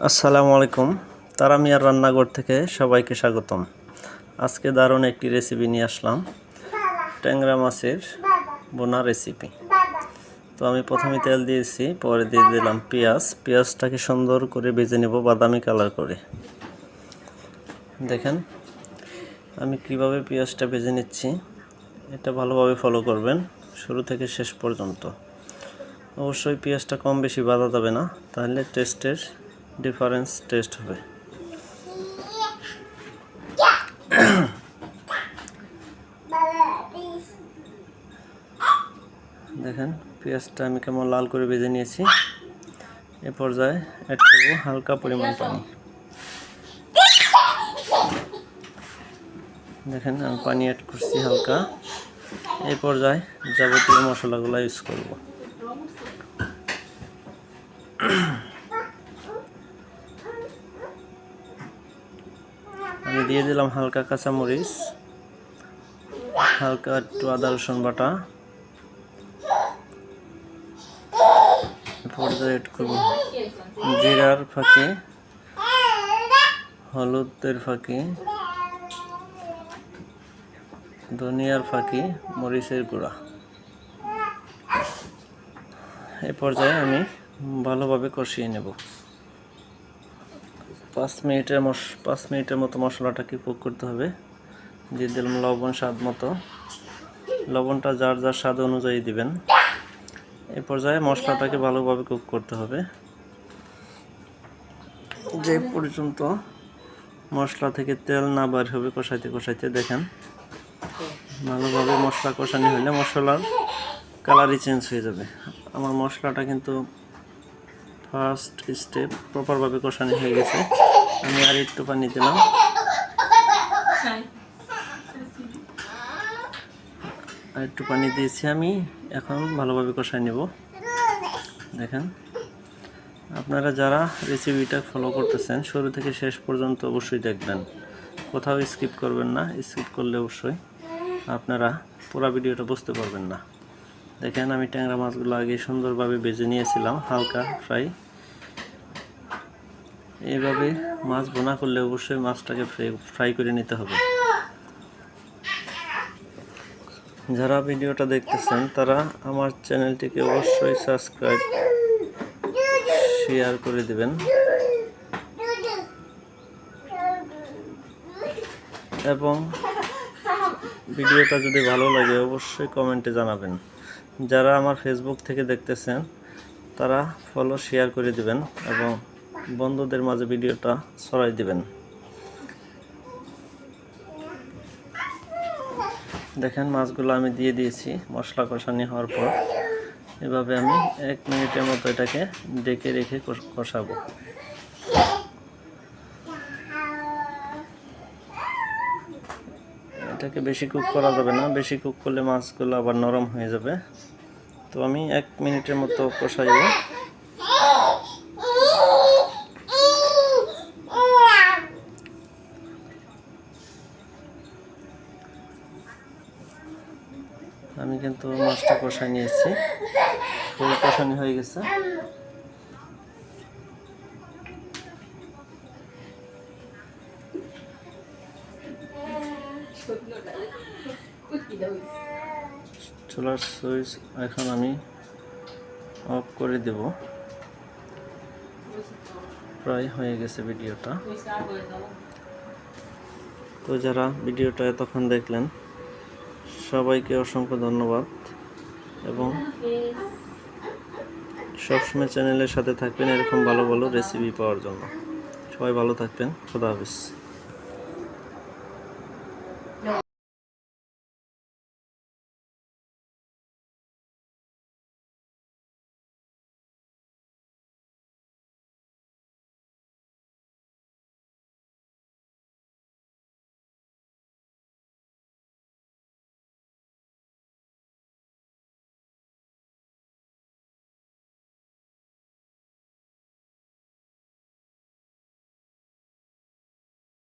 আসসালামু আলাইকুম। তারা মিয়ার রান্নাঘর থেকে সবাইকে স্বাগতম। আজকে দারুণ একটি রেসিপি নিয়ে আসলাম। ট্যাংরা মাছের বোনা রেসিপি তো আমি প্রথমে তেল দিয়েছি, পরে দিয়ে দিলাম পেঁয়াজ। পেঁয়াজটাকে সুন্দর করে ভেজে নেব বাদামি কালার করে। দেখেন, আমি কীভাবে পেঁয়াজটা ভেজে নিচ্ছি, এটা ভালোভাবে ফলো করবেন শুরু থেকে শেষ পর্যন্ত। অবশ্যই পেঁয়াজটা কম বেশি বাঁধা যাবে না, তাহলে টেস্টের ডিফারেন্স টেস্ট হবে। দেখেন, পেঁয়াজটা আমি কেমন লাল করে ভেজে নিয়েছি। এ পর্যায়ে অ্যাড করব হালকা পরিমাণ পানি। দেখেন, আমি পানি অ্যাড করছি হালকা। এই পর্যায়ে যাবতীয় মশলাগুলো ইউজ করব। আমি দিয়ে দিলাম হালকা কাঁচামরিচ, হালকা একটু আদা, রসুন বাটা। এড করব জিরার ফাঁকি, হলুদের ফাঁকি, ধনিয়ার ফাঁকি, মরিচের গুঁড়া। এই পর্যায়ে আমি ভালোভাবে কষিয়ে নেব। পাঁচ মিনিটের মশ, পাঁচ মিনিটের মতো মশলাটাকে কুক করতে হবে। দিয়ে দিলাম লবণ স্বাদ মতো। লবণটা যার যার স্বাদ অনুযায়ী দিবেন। এ পর্যায়ে মশলাটাকে ভালোভাবে কুক করতে হবে। যে পর্যন্ত মশলা থেকে তেল না বার হবে কষাইতে কষাইতে দেখেন, ভালোভাবে মশলা কষানি হলে মশলার কালারই চেঞ্জ হয়ে যাবে। আমার মশলাটা কিন্তু ফার্স্ট স্টেপ প্রপারভাবে কষানি হয়ে গেছে। আমি আর একটু পানি দিলাম। আর একটু পানি দিয়েছি আমি। এখন ভালোভাবে কষাই নেব। দেখেন। আপনারা যারা রেসিপিটা ফলো করতেছেন, শুরু থেকে শেষ পর্যন্ত অবশ্যই দেখবেন। কোথাও স্কিপ করবেন না স্কিপ করলে অবশ্যই আপনারা পুরো ভিডিওটা বুঝতে পারবেন না। দেখেন, আমি ট্যাংরা মাছগুলো আগে সুন্দরভাবে বেজে নিয়েছিলাম, হালকা ফ্রাই এইভাবে মাছ বোনা করলে অবশ্যই মাছটাকে ফ্রাই করে নিতে হবে। যারা ভিডিওটা দেখতেছেন, তারা আমার চ্যানেলটিকে অবশ্যই সাবস্ক্রাইব শেয়ার করে দিবেন। এবং ভিডিওটা যদি ভালো লাগে, অবশ্যই কমেন্টে জানাবেন। যারা আমার ফেসবুক থেকে দেখতেছেন, তারা ফলো শেয়ার করে দিবেন এবং বন্ধুদের মাঝে ভিডিওটা ছড়াই দিবেন। দেখেন, মাছগুলো আমি দিয়ে দিয়েছি মশলা কষানি হওয়ার পর। এভাবে আমি এক মিনিটের মতো এটাকে ডেকে রেখে কষাবো। এটাকে বেশি কুক করা যাবে না। বেশি কুক করলে মাছগুলো আবার নরম হয়ে যাবে। তো আমি এক মিনিটের মতো কষাইব। আমি কিন্তু মাছটা কষাই নিয়েছি। ফুল কষানি হয়ে গেছে। চুলার সুইচ এখন আমি অফ করে দেব। প্রায় হয়ে গেছে ভিডিওটা। তো যারা ভিডিওটা এতক্ষণ দেখলেন সবাইকে অসংখ্য ধন্যবাদ এবং সবসময় চ্যানেলের সাথে থাকবেন, এরকম ভালো ভালো রেসিপি পাওয়ার জন্য। সবাই ভালো থাকবেন, খোদা হাফিজ।